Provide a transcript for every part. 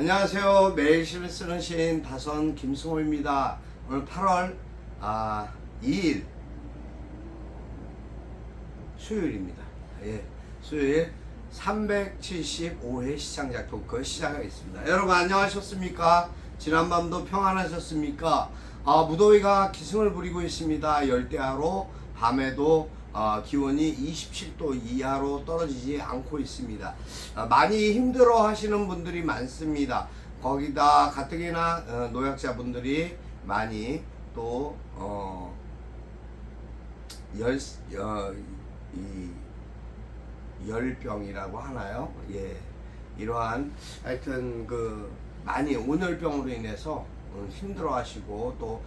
안녕하세요. 매일 시를 쓰는 시인 다선 김승호입니다. 오늘 8월 아, 2일 수요일입니다. 예, 수요일 375회 시장작 토크 시작하겠습니다. 여러분 안녕하셨습니까? 지난밤도 평안하셨습니까? 아, 무더위가 기승을 부리고 있습니다. 열대야로 밤에도 아, 기온이 27도 이하로 떨어지지 않고 있습니다. 아, 많이 힘들어 하시는 분들이 많습니다. 거기다 가뜩이나 어, 노약자분들이 많이 또 어, 열, 어, 이 열병이라고 하나요? 예. 이러한 하여튼 그 많이 온열병으로 인해서 어, 힘들어 하시고 또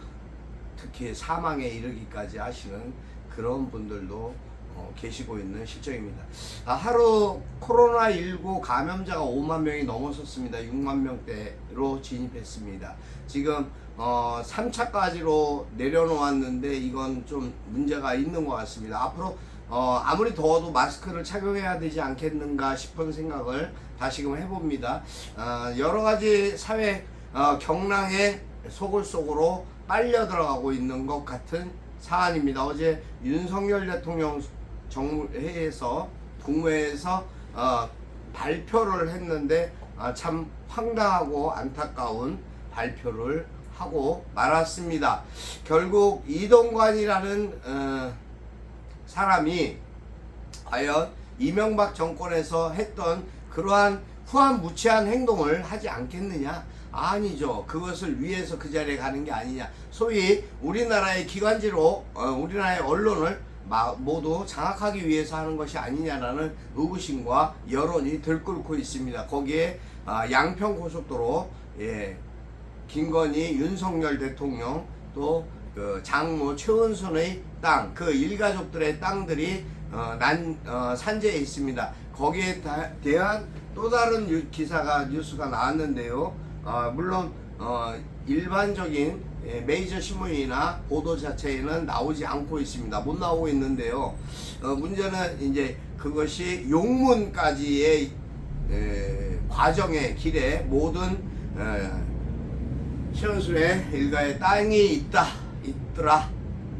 특히 사망에 이르기까지 하시는 그런 분들도 어, 계시고 있는 실정입니다. 아, 하루 코로나19 감염자가 5만 명이 넘어섰습니다. 6만 명대로 진입했습니다. 지금 어, 3차까지로 내려놓았는데 이건 좀 문제가 있는 것 같습니다. 앞으로 어, 아무리 더워도 마스크를 착용해야 되지 않겠는가 싶은 생각을 다시금 해봅니다. 어, 여러 가지 사회 어, 경랑의 속을 속으로 빨려 들어가고 있는 것 같은 사안입니다. 어제 윤석열 대통령 정회에서 국무회에서 어, 발표를 했는데 아, 참 황당하고 안타까운 발표를 하고 말았습니다. 결국 이동관이라는 어, 사람이 과연 이명박 정권에서 했던 그러한 후한 무치한 행동을 하지 않겠느냐? 아니죠. 그것을 위해서 그 자리에 가는 게 아니냐. 소위 우리나라의 기관지로 어, 우리나라의 언론을 마- 모두 장악하기 위해서 하는 것이 아니냐라는 의구심과 여론이 들끓고 있습니다. 거기에 아, 양평 고속도로 예, 김건희 윤석열 대통령 또 그 장모 최은순의 땅 그 일가족들의 땅들이 어, 난 어, 산재에 있습니다. 거기에 다- 대한 또 다른 뉴- 기사가 뉴스가 나왔는데요. 어, 물론 어, 일반적인 예, 메이저 신문이나 보도 자체에는 나오지 않고 있습니다. 못 나오고 있는데요. 어, 문제는 이제 그것이 용문까지의 에, 과정의 길에 모든 에, 최은순의 일가의 땅이 있다 있더라.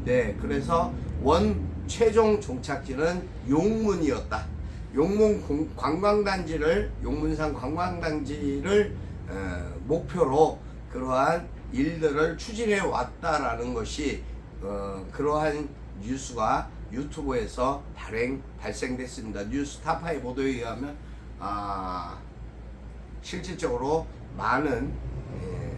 네, 그래서 원 최종 종착지는 용문이었다. 용문 공- 관광단지를 용문산 관광단지를 어, 목표로 그러한 일들을 추진해 왔다라는 것이 어, 그러한 뉴스가 유튜브에서 발행 발생됐습니다. 뉴스 타파의 보도에 의하면 아, 실질적으로 많은 예,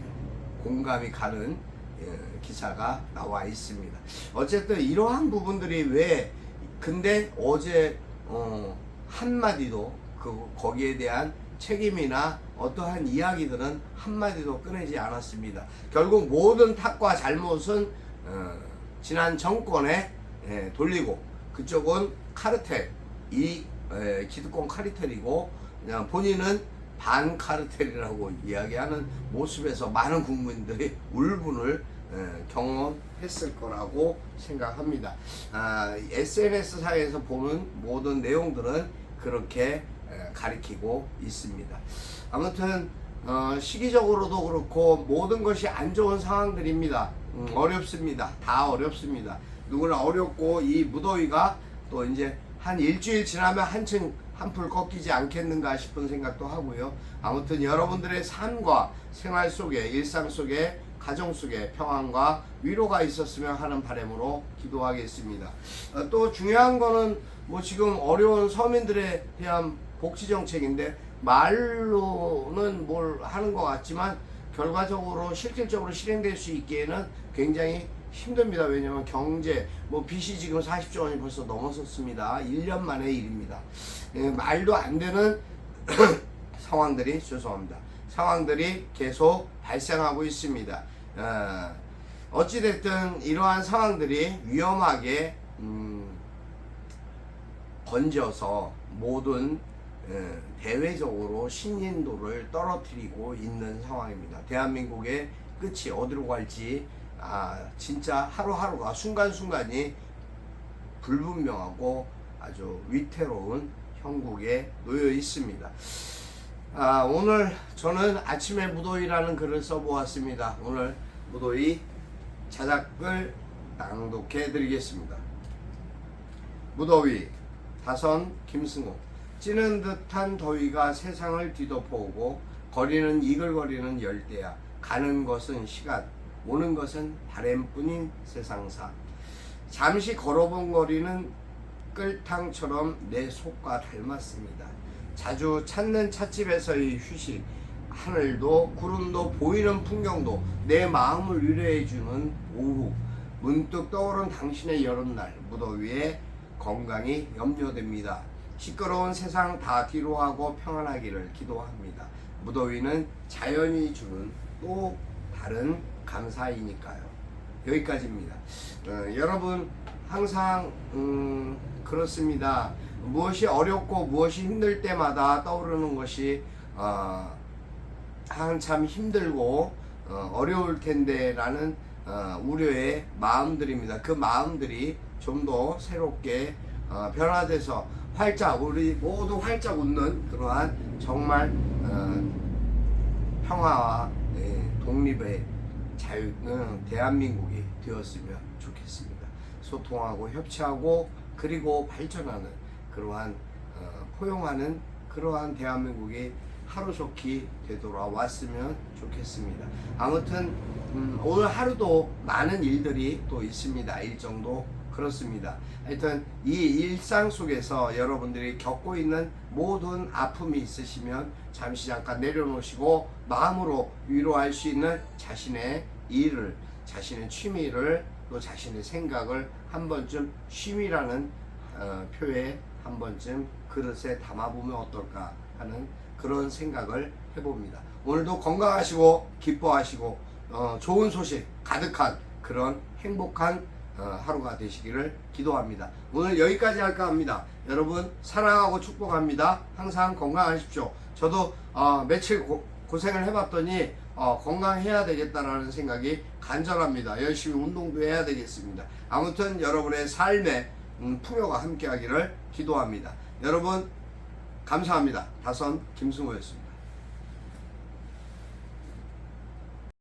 공감이 가는 예, 기사가 나와 있습니다. 어쨌든 이러한 부분들이 왜 근데 어제 어, 한마디도 그 거기에 대한 책임이나 어떠한 이야기들은 한마디도 꺼내지 않았습니다. 결국 모든 탓과 잘못은 어, 지난 정권에 예, 돌리고 그쪽은 카르텔 이 에, 기득권 카르텔이고 그냥 본인은 반 카르텔이라고 이야기하는 모습에서 많은 국민들이 울분을 에, 경험했을 거라고 생각합니다. 아, SNS 상에서 보는 모든 내용들은 그렇게 에, 가리키고 있습니다. 아무튼 어, 시기적으로도 그렇고 모든 것이 안 좋은 상황들입니다. 음, 어렵습니다. 다 어렵습니다. 누구나 어렵고 이 무더위가 또 이제 한 일주일 지나면 한층 한풀 꺾이지 않겠는가 싶은 생각도 하고요. 아무튼 여러분들의 삶과 생활 속에 일상 속에 가정 속에 평안과 위로가 있었으면 하는 바람으로 기도하겠습니다. 어, 또 중요한 거는 뭐 지금 어려운 서민들에 대한 복지 정책인데 말로는 뭘 하는 것 같지만 결과적으로 실질적으로 실행될 수 있기에는 굉장히 힘듭니다. 왜냐하면 경제, 뭐 빚이 지금 40조 원이 벌써 넘어섰습니다. 1년 만의 일입니다. 예, 말도 안 되는 상황들이 죄송합니다. 상황들이 계속 발생하고 있습니다. 어, 어찌됐든 이러한 상황들이 위험하게 음, 번져서 모든 에, 대외적으로 신인도를 떨어뜨리고 있는 상황입니다. 대한민국의 끝이 어디로 갈지 아 진짜 하루하루가 순간순간이 불분명하고 아주 위태로운 형국에 놓여 있습니다. 아, 오늘 저는 아침에 무도위라는 글을 써보았습니다. 오늘 무도위 자작글 낭독해 드리겠습니다. 무더위 다선 김승호 찌는 듯한 더위가 세상을 뒤덮어오고 거리는 이글거리는 열대야 가는 것은 시간 오는 것은 바램뿐인 세상사 잠시 걸어본 거리는 끌탕처럼 내 속과 닮았습니다. 자주 찾는 찻집에서의 휴식, 하늘도 구름도 보이는 풍경도 내 마음을 위로해주는 오후, 문득 떠오른 당신의 여름날 무더위에 건강이 염려됩니다. 시끄러운 세상 다 뒤로 하고 평안하기를 기도합니다. 무더위는 자연이 주는 또 다른 감사이니까요. 여기까지입니다. 어, 여러분 항상 음, 그렇습니다. 무엇이 어렵고 무엇이 힘들 때마다 떠오르는 것이 어, 한참 힘들고 어, 어려울 텐데라는 어, 우려의 마음들입니다. 그 마음들이 좀 더 새롭게 어, 변화돼서 활짝 우리 모두 활짝 웃는 그러한 정말 어, 평화와 예, 독립의 자유, 는 대한민국이 되었으면 좋겠습니다. 소통하고 협치하고 그리고 발전하는 그러한 어, 포용하는 그러한 대한민국이 하루속히 되돌아왔으면 좋겠습니다. 아무튼 음, 오늘 하루도 많은 일들이 또 있습니다. 일정도 그렇습니다. 하여튼 이 일상 속에서 여러분들이 겪고 있는 모든 아픔이 있으시면 잠시 잠깐 내려놓으시고 마음으로 위로할 수 있는 자신의 일을 자신의 취미를 또 자신의 생각을 한 번쯤 쉼이라는 어, 표에 한 번쯤 그릇에 담아보면 어떨까 하는 그런 생각을 해봅니다. 오늘도 건강하시고 기뻐하시고 어, 좋은 소식 가득한 그런 행복한 어, 하루가 되시기를 기도합니다. 오늘 여기까지 할까 합니다. 여러분 사랑하고 축복합니다. 항상 건강하십시오. 저도 어, 며칠 고, 고생을 해봤더니 어, 건강해야 되겠다라는 생각이 간절합니다. 열심히 운동도 해야 되겠습니다. 아무튼 여러분의 삶에 음, 풍요가 함께하기를 기도합니다. 여러분 감사합니다. 다선 김승호였습니다.